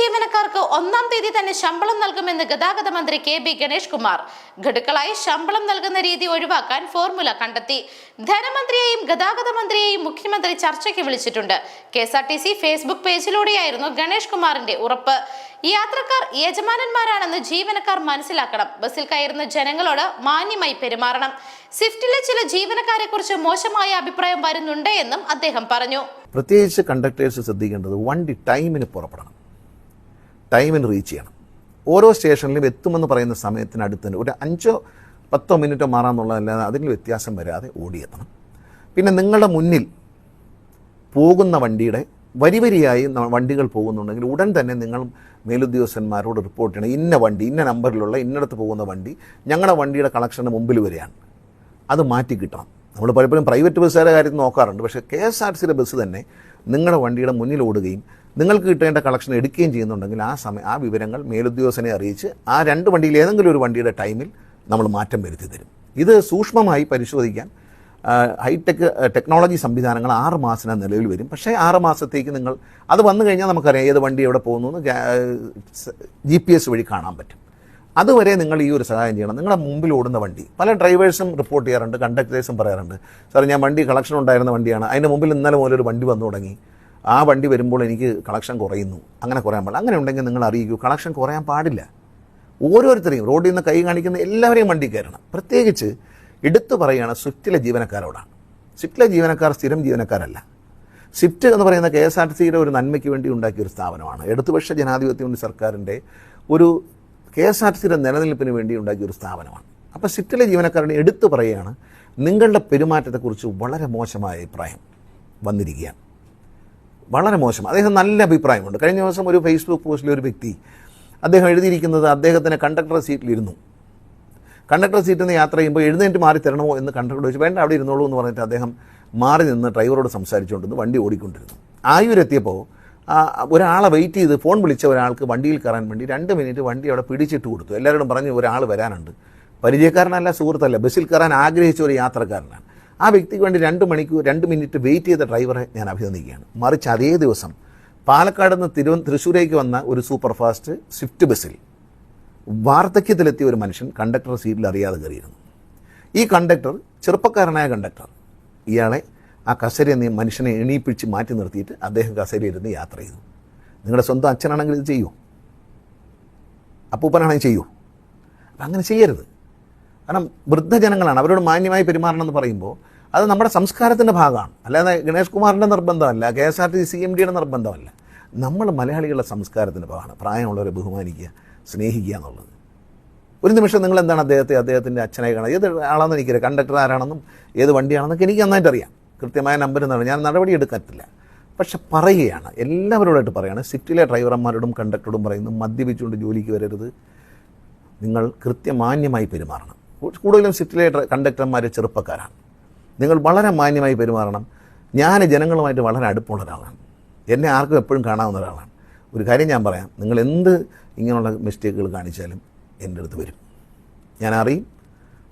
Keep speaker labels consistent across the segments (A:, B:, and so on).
A: ജീവനക്കാർക്ക് ഒന്നാം തീയതി തന്നെ ശമ്പളം നൽകുമെന്ന് ഗതാഗത മന്ത്രി കെ ബി ഗണേഷ് കുമാർ. ഘടുക്കളായി ശമ്പളം നൽകുന്ന രീതി ഒഴിവാക്കാൻ ഫോർമുല കണ്ടെത്തി. ധനമന്ത്രിയെയും ഗതാഗത മന്ത്രിയെയും മുഖ്യമന്ത്രി ചർച്ചയ്ക്ക് വിളിച്ചിട്ടുണ്ട്. K S R T C Facebook പേജിലൂടെയായിരുന്നു Ganesh കുമാറിന്റെ ഉറപ്പ്. യാത്രക്കാർ യജമാനന്മാരാണെന്ന് ജീവനക്കാർ മനസ്സിലാക്കണം. ബസ്സിൽ കയറുന്ന ജനങ്ങളോട് മാന്യമായി പെരുമാറണം. സ്വിഫ്റ്റിലെ ചില ജീവനക്കാരെ കുറിച്ച് മോശമായ അഭിപ്രായം വരുന്നുണ്ട് എന്നും അദ്ദേഹം പറഞ്ഞു.
B: പ്രത്യേകിച്ച് കണ്ടക്ടേഴ്സ് ശ്രദ്ധിക്കേണ്ടത് വണ്ടി ടൈമിന് പുറപ്പെടണം. ടൈമിന് റീച്ച് ചെയ്യണം. ഓരോ സ്റ്റേഷനിലും എത്തുമെന്ന് പറയുന്ന സമയത്തിനടുത്ത് ഒരു അഞ്ചോ പത്തോ മിനിറ്റോ മാറാമെന്നുള്ളതല്ലാതെ അതിൽ വ്യത്യാസം വരാതെ ഓടിയെത്തണം. പിന്നെ നിങ്ങളുടെ മുന്നിൽ പോകുന്ന വണ്ടിയുടെ വരി വരിയായി വണ്ടികൾ പോകുന്നുണ്ടെങ്കിൽ ഉടൻ തന്നെ നിങ്ങൾ മേലുദ്യോഗസ്ഥന്മാരോട് റിപ്പോർട്ട് ചെയ്യണം. ഇന്ന വണ്ടി ഇന്ന നമ്പറിലുള്ള ഇന്നടത്ത് പോകുന്ന വണ്ടി ഞങ്ങളുടെ വണ്ടിയുടെ കളക്ഷന് മുമ്പിൽ വരികയാണ്. അത് മാറ്റി കിട്ടണം. നമ്മൾ പലപ്പോഴും പ്രൈവറ്റ് ബസ്സുകാരുടെ കാര്യത്തിൽ നോക്കാറുണ്ട്. പക്ഷേ കെ എസ് ആർ സിയുടെ ബസ് തന്നെ നിങ്ങളുടെ വണ്ടിയുടെ മുന്നിൽ ഓടുകയും നിങ്ങൾക്ക് കിട്ടേണ്ട കളക്ഷൻ എടുക്കുകയും ചെയ്യുന്നുണ്ടെങ്കിൽ ആ സമയം ആ വിവരങ്ങൾ മേലുദ്യോഗസ്ഥനെ അറിയിച്ച് ആ രണ്ട് വണ്ടിയിൽ ഏതെങ്കിലും ഒരു വണ്ടിയുടെ ടൈമിൽ നമ്മൾ മാറ്റം വരുത്തി തരും. ഇത് സൂക്ഷ്മമായി പരിശോധിക്കാൻ ഹൈടെക് ടെക്നോളജി സംവിധാനങ്ങൾ ആറ് മാസത്തിന് നിലവിൽ വരും. പക്ഷേ ആറ് മാസത്തേക്ക് നിങ്ങൾ അത് വന്നു കഴിഞ്ഞാൽ നമുക്കറിയാം ഏത് വണ്ടി എവിടെ പോകുന്നു എന്ന് ജി പി എസ് വഴി കാണാൻ പറ്റും. അതുവരെ നിങ്ങൾ ഈ ഒരു സഹായം ചെയ്യണം. നിങ്ങളുടെ മുമ്പിൽ ഓടുന്ന വണ്ടി പല ഡ്രൈവേഴ്സും റിപ്പോർട്ട് ചെയ്യാറുണ്ട് കണ്ടക്ടേഴ്സും പറയാറുണ്ട്. സാർ ഞാൻ വണ്ടി കളക്ഷൻ ഉണ്ടായിരുന്ന വണ്ടിയാണ്. അതിന്റെ മുമ്പിൽ ഇന്നലെ മുതൽ ഒരു വണ്ടി വന്നു തുടങ്ങി. ആ വണ്ടി വരുമ്പോൾ എനിക്ക് കളക്ഷൻ കുറയുന്നു. അങ്ങനെ കുറയാൻ പാടില്ല. അങ്ങനെ ഉണ്ടെങ്കിൽ നിങ്ങൾ അറിയിക്കൂ കളക്ഷൻ കുറയാൻ പാടില്ല. ഓരോരുത്തരെയും റോഡിൽ നിന്ന് കൈ കാണിക്കുന്ന എല്ലാവരെയും വണ്ടി കയറണം. പ്രത്യേകിച്ച് എടുത്തു പറയുകയാണ് സ്വിഫ്റ്റിലെ ജീവനക്കാരോടാണ്. സ്വിഫ്റ്റിലെ ജീവനക്കാർ സ്ഥിരം ജീവനക്കാരല്ല. സ്വിഫ്റ്റ് എന്ന് പറയുന്ന കെ എസ് ആർ ടി സിയുടെ ഒരു നന്മയ്ക്ക് വേണ്ടി ഉണ്ടാക്കിയ ഒരു സ്ഥാപനമാണ്. ഇടതുപക്ഷ ജനാധിപത്യ മുന്നണി സർക്കാരിന്റെ ഒരു കെ എസ് ആർ ടി സിയുടെ നിലനിൽപ്പിന് വേണ്ടി ഉണ്ടാക്കിയ ഒരു സ്ഥാപനമാണ്. അപ്പോൾ സ്വിഫ്റ്റിലെ ജീവനക്കാരനെ എടുത്തു പറയുകയാണ് നിങ്ങളുടെ പെരുമാറ്റത്തെക്കുറിച്ച് വളരെ മോശമായ അഭിപ്രായം വന്നിരിക്കുകയാണ്. വളരെ മോശം. അദ്ദേഹം നല്ല അഭിപ്രായമുണ്ട്. കഴിഞ്ഞ ദിവസം ഒരു ഫേസ്ബുക്ക് പോസ്റ്റിൽ ഒരു വ്യക്തി അദ്ദേഹം എഴുതിയിരിക്കുന്നത് അദ്ദേഹത്തിന് കണ്ടക്ടർ സീറ്റിലിരുന്നു കണ്ടക്ടർ സീറ്റിൽ നിന്ന് യാത്ര ചെയ്യുമ്പോൾ എഴുന്നേറ്റ് മാറി തരണമോ എന്ന് കണ്ടക്ടർ ചോദിച്ചു. വേണ്ട അവിടെ ഇരുന്നോളൂ എന്ന് പറഞ്ഞിട്ട് അദ്ദേഹം മാറി നിന്ന് ഡ്രൈവറോട് സംസാരിച്ചുകൊണ്ടിരുന്നു. വണ്ടി ഓടിക്കൊണ്ടിരുന്നു. ആയൂരെത്തിയപ്പോൾ ഒരാളെ വെയിറ്റ് ചെയ്ത് ഫോൺ വിളിച്ച ഒരാൾക്ക് വണ്ടിയിൽ കയറാൻ വേണ്ടി രണ്ട് മിനിറ്റ് വണ്ടി അവിടെ പിടിച്ചിട്ട് കൊടുത്തു. എല്ലാവരോടും പറഞ്ഞു ഒരാൾ വരാനുണ്ട്. പരിചയക്കാരനല്ല സുഹൃത്തല്ല. ബസ്സിൽ കയറാൻ ആഗ്രഹിച്ച ഒരു യാത്രക്കാരനാണ്. ആ വ്യക്തിക്ക് വേണ്ടി രണ്ട് മണിക്കൂർ രണ്ട് മിനിറ്റ് വെയിറ്റ് ചെയ്ത ഡ്രൈവറെ ഞാൻ അഭിനന്ദിക്കുകയാണ്. മറിച്ച് അതേ ദിവസം പാലക്കാട് നിന്ന് തിരുവ തൃശ്ശൂരേക്ക് വന്ന ഒരു സൂപ്പർ ഫാസ്റ്റ് സ്വിഫ്റ്റ് ബസ്സിൽ വാർദ്ധക്യത്തിലെത്തിയ ഒരു മനുഷ്യൻ കണ്ടക്ടർ സീറ്റിൽ അറിയാതെ കയറിയിരുന്നു. ഈ കണ്ടക്ടർ ചെറുപ്പക്കാരനായ കണ്ടക്ടർ ഇയാളെ ആ കസേരയിൽ നിന്ന് മനുഷ്യനെ എണീപ്പിച്ച് മാറ്റി നിർത്തിയിട്ട് അദ്ദേഹം കസേരയിരുന്ന് യാത്ര ചെയ്തു. നിങ്ങളുടെ സ്വന്തം അച്ഛനാണെങ്കിൽ ഇത് ചെയ്യൂ. അപ്പൂപ്പനാണെങ്കിൽ ചെയ്യൂ. അപ്പം അങ്ങനെ ചെയ്യരുത്. കാരണം വൃദ്ധജനങ്ങളാണ്. അവരോട് മാന്യമായി പെരുമാറണം എന്ന് പറയുമ്പോൾ അത് നമ്മുടെ സംസ്കാരത്തിന്റെ ഭാഗമാണ്. അല്ലാതെ ഗണേഷ് കുമാറിന്റെ നിർബന്ധമല്ല K S R T C M ഡിയുടെ നിർബന്ധമല്ല. നമ്മൾ മലയാളികളുടെ സംസ്കാരത്തിന്റെ ഭാഗമാണ്. പ്രായമുള്ളവരെ ബഹുമാനിക്കുക സ്നേഹിക്കുക എന്നുള്ളത്. ഒരു നിമിഷം നിങ്ങൾ എന്താണ് അദ്ദേഹത്തെ അദ്ദേഹത്തിന്റെ അച്ഛനായി കാണുക? ഏത് ആളാണെന്ന് എനിക്കറിയാം. കണ്ടക്ടർ ആരാണെന്നും ഏത് വണ്ടിയാണെന്നൊക്കെ എനിക്ക് നന്നായിട്ട് അറിയാം. കൃത്യമായ നമ്പർ എന്നാണ് ഞാൻ നടപടി എടുക്കത്തില്ല. പക്ഷെ പറയുകയാണ് എല്ലാവരോടായിട്ട് പറയുകയാണ്. സിറ്റിയിലെ ഡ്രൈവർമാരോടും കണ്ടക്ടറോടും പറയുന്നു മദ്യപിച്ചുകൊണ്ട് ജോലിക്ക് വരരുത്. നിങ്ങൾ കൃത്യമാന്യമായി പെരുമാറണം. കൂടുതലും സിറ്റിയിലെ കണ്ടക്ടർമാർ ചെറുപ്പക്കാരാണ്. നിങ്ങൾ വളരെ മാന്യമായി പെരുമാറണം. ഞാൻ ജനങ്ങളുമായിട്ട് വളരെ അടുപ്പമുള്ള ഒരാളാണ്. എന്നെ ആർക്കും എപ്പോഴും കാണാവുന്ന ഒരാളാണ്. ഒരു കാര്യം ഞാൻ പറയാം. നിങ്ങൾ എന്ത് ഇങ്ങനെയുള്ള മിസ്റ്റേക്കുകൾ കാണിച്ചാലും എന്റെ അടുത്ത് വരും. ഞാൻ അറിയും.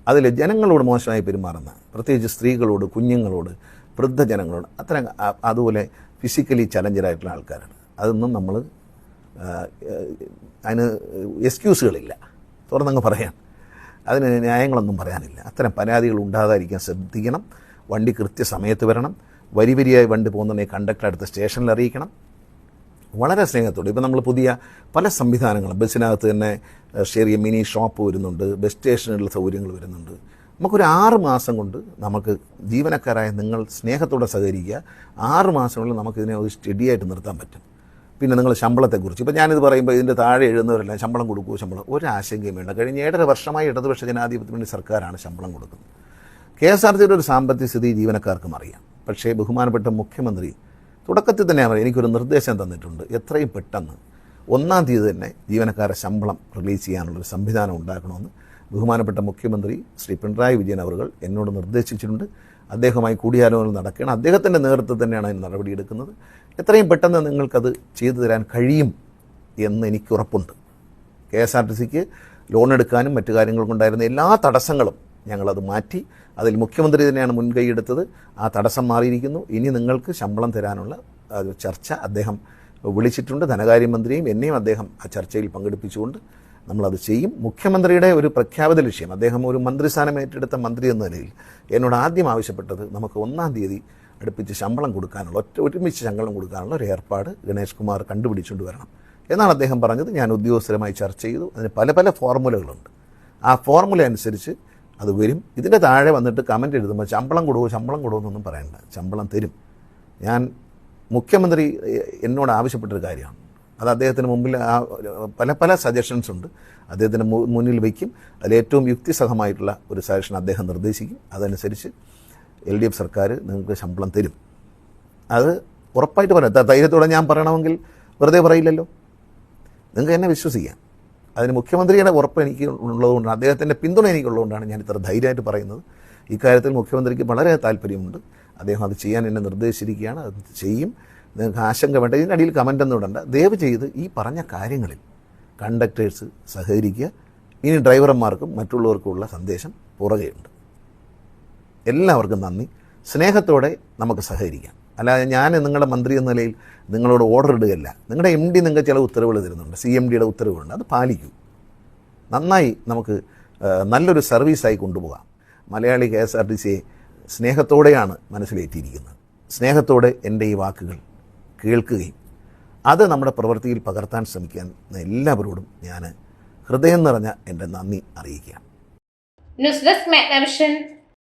B: അതിൽ ജനങ്ങളോട് മോശമായി പെരുമാറുന്ന പ്രത്യേകിച്ച് സ്ത്രീകളോട് കുഞ്ഞുങ്ങളോട് വൃദ്ധജനങ്ങളോട് അത്തരം അതുപോലെ ഫിസിക്കലി ചലഞ്ചറായിട്ടുള്ള ആൾക്കാരാണ്. അതൊന്നും നമ്മൾ അതിന് എക്സ്ക്യൂസുകളില്ല തുറന്നങ്ങ് പറയാൻ അതിന് ന്യായങ്ങളൊന്നും പറയാനില്ല. അത്തരം പരാതികൾ ഉണ്ടാകാതിരിക്കാൻ ശ്രദ്ധിക്കണം. വണ്ടി കൃത്യസമയത്ത് വരണം. വരി വരിയായി വണ്ടി പോകുന്നുണ്ടെങ്കിൽ കണ്ടക്ടർ അടുത്ത സ്റ്റേഷനിൽ അറിയിക്കണം. വളരെ സ്നേഹത്തോടെ. ഇപ്പം നമ്മൾ പുതിയ പല സംവിധാനങ്ങളും ബസ്സിനകത്ത് തന്നെ ചെറിയ മിനി ഷോപ്പ് വരുന്നുണ്ട് ബസ് സ്റ്റേഷനിലുള്ള സൗകര്യങ്ങൾ വരുന്നുണ്ട്. നമുക്കൊരു ആറ് മാസം കൊണ്ട് നമുക്ക് ജീവനക്കാരായ നിങ്ങൾ സ്നേഹത്തോടെ സഹകരിക്കുക. ആറ് മാസങ്ങളിൽ നമുക്കിതിനെ ഒരു സ്റ്റഡിയായിട്ട് നിർത്താൻ പറ്റും. പിന്നെ നിങ്ങൾ ശമ്പളത്തെക്കുറിച്ച്. ഇപ്പോൾ ഞാനിത് പറയുമ്പോൾ ഇതിന്റെ താഴെ എഴുതുന്നവരെല്ലാം ശമ്പളം കൊടുക്കൂ ശമ്പളം. ഒരാശങ്കയും വേണ്ട. കഴിഞ്ഞ ഏഴര വർഷമായി ഇടതുപക്ഷ ജനാധിപത്യ മുന്നണി സർക്കാരാണ് ശമ്പളം കൊടുക്കുന്നത്. കെ എസ് ആർ സിയുടെ ഒരു സാമ്പത്തിക സ്ഥിതി ജീവനക്കാർക്കും അറിയാം. പക്ഷേ ബഹുമാനപ്പെട്ട മുഖ്യമന്ത്രി തുടക്കത്തിൽ തന്നെ അവർ എനിക്കൊരു നിർദ്ദേശം തന്നിട്ടുണ്ട്. എത്രയും പെട്ടെന്ന് ഒന്നാം തീയതി തന്നെ ജീവനക്കാരെ ശമ്പളം റിലീസ് ചെയ്യാനുള്ളൊരു സംവിധാനം ഉണ്ടാക്കണമെന്ന് ബഹുമാനപ്പെട്ട മുഖ്യമന്ത്രി ശ്രീ പിണറായി വിജയൻ അവർ എന്നോട് നിർദ്ദേശിച്ചിട്ടുണ്ട്. അദ്ദേഹവുമായി കൂടിയാലോചന നടക്കുകയാണ്. അദ്ദേഹത്തിന്റെ നേതൃത്വത്തിൽ തന്നെയാണ് അതിന് നടപടിയെടുക്കുന്നത് എത്രയും പെട്ടെന്ന് നിങ്ങൾക്കത് ചെയ്തു തരാൻ കഴിയും എന്ന് എനിക്ക് ഉറപ്പുണ്ട്. കെ എസ് ആർ ടി സിക്ക് ലോൺ എടുക്കാനും മറ്റു കാര്യങ്ങൾക്കുണ്ടായിരുന്ന എല്ലാ തടസ്സങ്ങളും ഞങ്ങളത് മാറ്റി അതിൽ മുഖ്യമന്ത്രി തന്നെയാണ് മുൻകൈയെടുത്തത് ആ തടസ്സം മാറിയിരിക്കുന്നു. ഇനി നിങ്ങൾക്ക് ശമ്പളം തരാനുള്ള ചർച്ച അദ്ദേഹം വിളിച്ചിട്ടുണ്ട്. ധനകാര്യമന്ത്രിയും എന്നെയും അദ്ദേഹം ആ ചർച്ചയിൽ പങ്കെടുപ്പിച്ചുകൊണ്ട് നമ്മളത് ചെയ്യും. മുഖ്യമന്ത്രിയുടെ ഒരു പ്രഖ്യാപിത ലക്ഷ്യം അദ്ദേഹം ഒരു മന്ത്രിസ്ഥാനം ഏറ്റെടുത്ത മന്ത്രി എന്ന നിലയിൽ എന്നോട് ആദ്യം ആവശ്യപ്പെട്ടത് നമുക്ക് ഒന്നാം തീയതി അടുപ്പിച്ച് ശമ്പളം കൊടുക്കാനുള്ള ഒറ്റ ഒരുമിച്ച് ശമ്പളം കൊടുക്കാനുള്ള ഒരു ഏർപ്പാട് ഗണേഷ് കുമാർ കണ്ടുപിടിച്ചുകൊണ്ട് വരണം എന്നാണ് അദ്ദേഹം പറഞ്ഞത്. ഞാൻ ഉദ്യോഗസ്ഥരുമായി ചർച്ച ചെയ്തു. അതിന് പല പല ഫോർമുലകളുണ്ട്. ആ ഫോർമുല അനുസരിച്ച് അത് വരും. ഇതിന്റെ താഴെ വന്നിട്ട് കമന്റ് എഴുതുമ്പോൾ ശമ്പളം കൊടുവോ ശമ്പളം കൊടുവോ എന്നൊന്നും പറയണ്ട. ശമ്പളം തരും. ഞാൻ മുഖ്യമന്ത്രി എന്നോട് ആവശ്യപ്പെട്ടൊരു കാര്യമാണ്. അത് അദ്ദേഹത്തിന് മുമ്പിൽ ആ പല പല സജഷൻസ് ഉണ്ട്. അദ്ദേഹത്തിന് മുന്നിൽ വയ്ക്കും. അതിൽ ഏറ്റവും യുക്തിസഹമായിട്ടുള്ള ഒരു സജഷൻ അദ്ദേഹം നിർദ്ദേശിക്കും. അതനുസരിച്ച് എൽ ഡി എഫ് സർക്കാർ നിങ്ങൾക്ക് ശമ്പളം തരും. അത് ഉറപ്പായിട്ട് പറയാം. ധൈര്യത്തോടെ ഞാൻ പറയണമെങ്കിൽ വെറുതെ പറയില്ലല്ലോ. നിങ്ങൾക്ക് എന്നെ വിശ്വസിക്കാം. അതിന് മുഖ്യമന്ത്രിയുടെ ഉറപ്പ് എനിക്ക് ഉള്ളതുകൊണ്ടാണ് അദ്ദേഹത്തിന്റെ പിന്തുണ എനിക്കുള്ളതുകൊണ്ടാണ് ഞാൻ ഇത്ര ധൈര്യമായിട്ട് പറയുന്നത്. ഇക്കാര്യത്തിൽ മുഖ്യമന്ത്രിക്ക് വളരെ താല്പര്യമുണ്ട്. അദ്ദേഹം അത് ചെയ്യാൻ എന്നെ നിർദ്ദേശിച്ചിരിക്കുകയാണ്. അത് ചെയ്യും. നിങ്ങൾക്ക് ആശങ്ക വേണ്ട ഇതിനടിയിൽ കമന്റ് ഒന്നും ഇടണ്ട. ദയവ് ചെയ്ത് ഈ പറഞ്ഞ കാര്യങ്ങളിൽ കണ്ടക്ടേഴ്സ് സഹകരിക്കുക. ഇനി ഡ്രൈവർമാർക്കും മറ്റുള്ളവർക്കുമുള്ള സന്ദേശം പുറകെയുണ്ട്. എല്ലാവർക്കും നന്ദി. സ്നേഹത്തോടെ നമുക്ക് സഹകരിക്കാം. അല്ലാതെ ഞാൻ നിങ്ങളുടെ മന്ത്രി എന്ന നിലയിൽ നിങ്ങളോട് ഓർഡർ ഇടുകയല്ല. നിങ്ങളുടെ എം ഡി നിങ്ങൾക്ക് ചില ഉത്തരവുകൾ തരുന്നുണ്ട്. സി എം ഡിയുടെ ഉത്തരവുകളുണ്ട്. അത് പാലിക്കൂ. നന്നായി നമുക്ക് നല്ലൊരു സർവീസായി കൊണ്ടുപോകാം. Malayali K S R T സിയെ സ്നേഹത്തോടെയാണ് മനസ്സിലേറ്റിയിരിക്കുന്നത് സ്നേഹത്തോടെ എന്റെ ഈ വാക്കുകൾ കേൾക്കുകയും അത് നമ്മുടെ പ്രവൃത്തിയിൽ പകർത്താൻ ശ്രമിക്കാൻ എല്ലാവരോടും ഞാൻ ഹൃദയം നിറഞ്ഞ എന്റെ നന്ദി അറിയിക്കുകയാണ്.
C: News desk